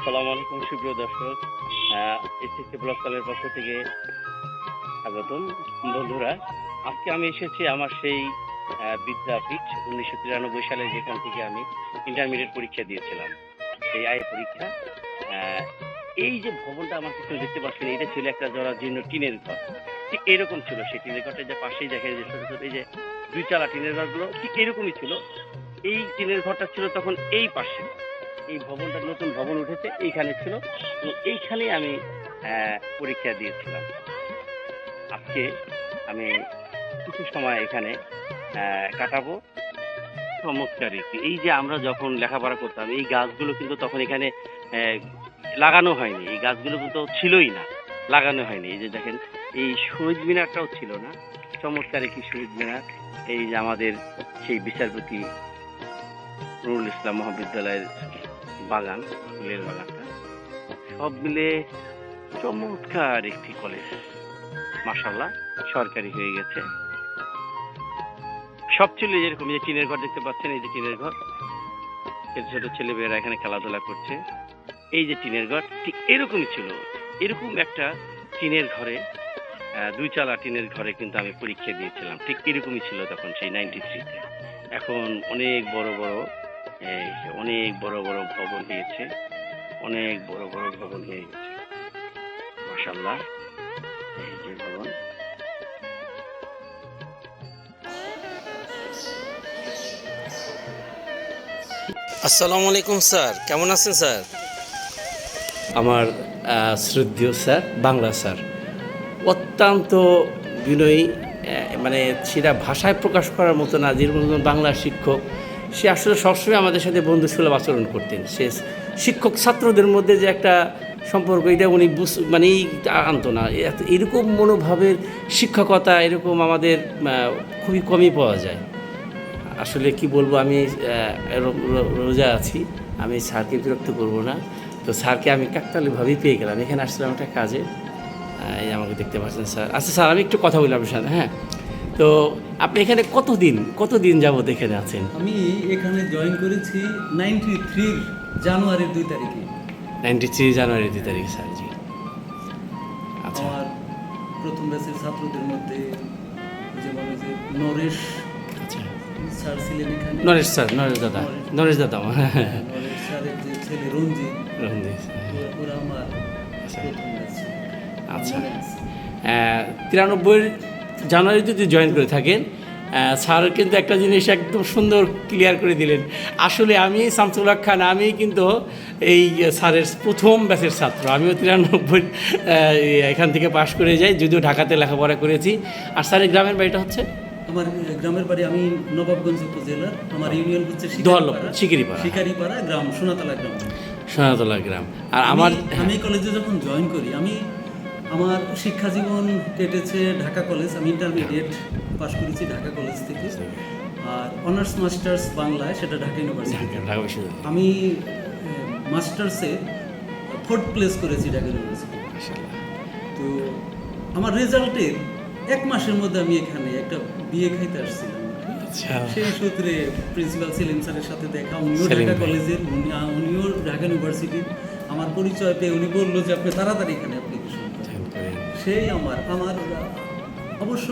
আসসালামু আলাইকুম সুপ্রিয় দর্শক। এসএসসি ব্লক কলের পক্ষ থেকে স্বাগতম। বন্ধুরা, আজকে আমি এসেছি আমার সেই বিদ্যাপীঠ উনিশশো তিরানব্বই সালে, যেখান থেকে আমি ইন্টারমিডিয়েট পরীক্ষা দিয়েছিলাম। সেই আয় পরীক্ষা এই যে ভবনটা আমার পিছনে দেখতে পাচ্ছেন, এটা ছিল একটা জরাজীর্ণ টিনের ঘর। ঠিক এরকম ছিল সেই টিনের ঘরটা যে পাশেই দেখেন যে ছোট ছোট, এই যে দুই চালা টিনের ঘরগুলো, ঠিক এরকমই ছিল। এই টিনের ঘরটা ছিল তখন এই পাশে। এই ভবনটা নতুন ভবন উঠেছে, এইখানে ছিল। এবং এইখানে আমি পরীক্ষা দিয়েছিলাম। আজকে আমি কিছু সময় এখানে কাটাবো। চমৎকার একটি এই যে আমরা যখন লেখাপড়া করতাম, এই গাছগুলো কিন্তু তখন এখানে লাগানো হয়নি। এই গাছগুলো কিন্তু ছিলই না, লাগানো হয়নি। এই যে দেখেন, এই শহীদ মিনারটাও ছিল না। চমৎকার একটি শহীদ মিনার। এই যে আমাদের সেই বিচারপতি নুরুল ইসলাম মহাবিদ্যালয়ের বাগান, ফুলের বাগানটা। সব মিলে চমৎকার একটি কলেজ মাসাল্লাহ সরকারি হয়ে গেছে। সব ছিল যেরকম যে টিনের ঘর দেখতে পাচ্ছেন, এই যে টিনের ঘর। ছোট ছোট ছেলেমেয়েরা এখানে খেলাধুলা করছে। এই যে টিনের ঘর, ঠিক এরকমই ছিল। এরকম একটা টিনের ঘরে দুই চালা টিনের ঘরে কিন্তু আমি পরীক্ষা দিয়েছিলাম। ঠিক এরকমই ছিল তখন সেই নাইনটি থ্রিতে এখন অনেক বড় বড় অনেক বড় বড় ভবন হয়েছে। অনেক বড় বড় ভবন হয়ে গেছে। মাসাল্লাহ এই যে ভবন। আসসালামু আলাইকুম স্যার। কেমন আছেন স্যার? আমার আহ, শ্রদ্ধেয় স্যার বাংলা স্যার। অত্যন্ত বিনয়ী মানে সেটা ভাষায় প্রকাশ করার মতো না যেরকম বাংলা শিক্ষক। সে আসলে সবসময় আমাদের সাথে বন্ধুসুলভ আচরণ করতেন। সে শিক্ষক ছাত্রদের মধ্যে যে একটা সম্পর্ক, এটা উনি বুঝ মানে এই আনতো না। এরকম মনোভাবের শিক্ষকতা এরকম আমাদের খুবই কমই পাওয়া যায়। আসলে কি বলব, আমি রোজা আছি, আমি স্যারকে বিরক্ত করব না। তো স্যারকে আমি কাকতালিভাবেই পেয়ে গেলাম। এখানে আসলাম একটা কাজে। আমাকে দেখতে পাচ্ছেন, স্যার। আচ্ছা স্যার, আমি একটু কথা বললাম সাথে হ্যাঁ? তো আপনি এখানে কতদিন কতদিন যাবত এখানে আছেন? আমি এখানে জয়েন করেছি নাইনটি থ্রির জানুয়ারির দুই তারিখে। নাইনটি থ্রি জানুয়ারি দুই তারিখ স্যার জি। আচ্ছা। আমার প্রথম ব্যাচের ছাত্রদের মধ্যে যে বলে যে নরেশ আচ্ছা। স্যার ছিলেন এখানে। নরেশ স্যার নরেশ দাদা। নরেশ। দাদা। নরেশ স্যারের যে ছেলে রঞ্জিত রঞ্জিত। ওরা- আমার আচ্ছা। আচ্ছা। মনে আছে। তিরানব্বই জানুয়ারি যদি জয়েন করে থাকেন স্যার কিন্তু একটা জিনিস একদম সুন্দর ক্লিয়ার করে দিলেন। আসলে আমি শামসুল হক খান আমি কিন্তু এই স্যারের প্রথম ব্যাচের ছাত্র। আমিও তিরানব্বই এখান থেকে পাশ করে যাই যদিও ঢাকাতে লেখাপড়া করেছি। আর স্যারের গ্রামের বাড়িটা হচ্ছে? আমার গ্রামের বাড়ি আমি নবাবগঞ্জ উপজেলার আমার ইউনিয়ন হচ্ছে শিকারিপাড়া। শিকারিপাড়া। গ্রাম সোনাতলা গ্রাম। সোনাতলা গ্রাম। আর আমার আমি- আমি কলেজে যখন জয়েন করি আমি আমার শিক্ষা জীবন কেটেছে ঢাকা কলেজ আমি ইন্টারমিডিয়েট পাশ করেছি ঢাকা কলেজ থেকে। আর অনার্স মাস্টার্স বাংলায় সেটা ঢাকা ইউনিভার্সিটি আমি মাস্টার্সে ফোর্থ প্লেস করেছি ঢাকা ইউনিভার্সিটি তো। আমার রেজাল্টের এক মাসের মধ্যে আমি এখানে একটা বিয়ে খাইতে আসছিলাম। আচ্ছা। সেই সূত্রে প্রিন্সিপাল সেলিম স্যারের সাথে দেখা উনিও ঢাকা কলেজের উনি উনিও ঢাকা ইউনিভার্সিটির আমার পরিচয় পেয়ে উনি বলল যে আপনি তাড়াতাড়ি এখানে। সেই আমার আমার, অবশ্য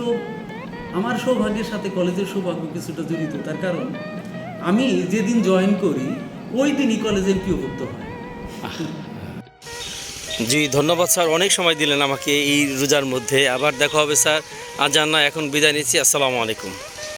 আমার সৌভাগ্যের সাথে কলেজের সৌভাগ্য কিছুটা জড়িত, তার কারণ আমি যেদিন জয়েন করি, ওই দিনই কলেজে এমপিওভুক্ত হয়। জি, ধন্যবাদ স্যার, অনেক সময় দিলেন আমাকে এই রোজার মধ্যে। আবার দেখা হবে স্যার। আজ জানা এখন বিদায় নিচ্ছি। আসসালামু আলাইকুম।